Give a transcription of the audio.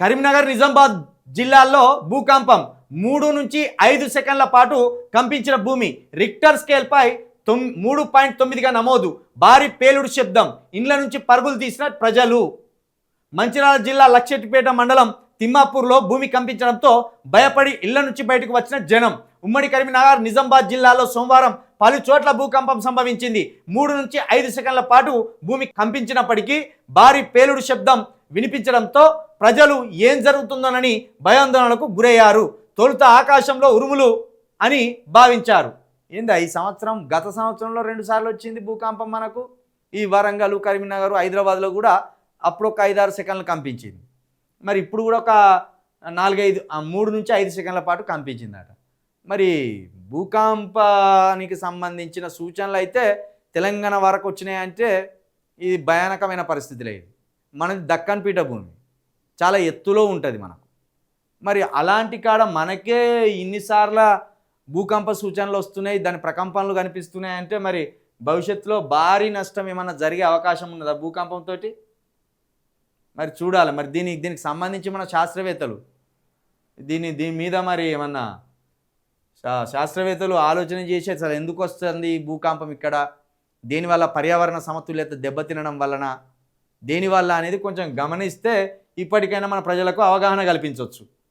కరీంనగర్ నిజామాబాద్ జిల్లాల్లో భూకంపం మూడు నుంచి ఐదు సెకండ్ల పాటు కంపించిన భూమి రిక్టర్ స్కేల్పై తొమ్ మూడు పాయింట్ తొమ్మిదిగా నమోదు. భారీ పేలుడు శబ్దం ఇండ్ల నుంచి పరుగులు తీసిన ప్రజలు. మంచిర్యాల జిల్లా లక్షెట్టిపేట మండలం తిమ్మాపూర్లో భూమి కంపించడంతో భయపడి ఇళ్ళ నుంచి బయటకు వచ్చిన జనం. ఉమ్మడి కరీంనగర్ నిజామాబాద్ జిల్లాలో సోమవారం పలు చోట్ల భూకంపం సంభవించింది. మూడు నుంచి ఐదు సెకండ్ల పాటు భూమి కంపించినప్పటికీ భారీ పేలుడు శబ్దం వినిపించడంతో ప్రజలు ఏం జరుగుతుందోనని భయాందోళనకు గురయ్యారు. తొలుత ఆకాశంలో ఉరుములు అని భావించారు. ఏందా ఈ సంవత్సరం గత సంవత్సరంలో రెండుసార్లు వచ్చింది భూకంపం మనకు? ఈ వరంగల్ కరీంనగర్ హైదరాబాద్లో కూడా అప్పుడు ఒక ఐదారు సెకండ్లు కంపించింది. మరి ఇప్పుడు కూడా ఒక నాలుగైదు ఆ మూడు నుంచి ఐదు సెకండ్ల పాటు కంపించిందట. మరి భూకంపానికి సంబంధించిన సూచనలు అయితే తెలంగాణ వరకు వచ్చినాయంటే ఇది భయానకమైన పరిస్థితి లేదు. మనది దక్కన్ పీఠభూమి చాలా ఎత్తులో ఉంటుంది మనకు. మరి అలాంటి కాడ మనకే ఇన్నిసార్ల భూకంప సూచనలు వస్తున్నాయి దాని ప్రకంపనలు కనిపిస్తున్నాయి అంటే మరి భవిష్యత్తులో భారీ నష్టం ఏమన్నా జరిగే అవకాశం ఉన్నదా భూకంపంతో మరి చూడాలి. మరి దీనికి దీనికి సంబంధించి మన శాస్త్రవేత్తలు దీని దీని మీద మరి ఏమన్నా శాస్త్రవేత్తలు ఆలోచన చేసి అసలు ఎందుకు వస్తుంది ఈ భూకంపం ఇక్కడ? దీనివల్ల పర్యావరణ సమతుల్యత దెబ్బతినడం వలన దేనివల్ల అనేది కొంచెం గమనిస్తే ఇప్పటికైనా మన ప్రజలకు అవగాహన కల్పించవచ్చు.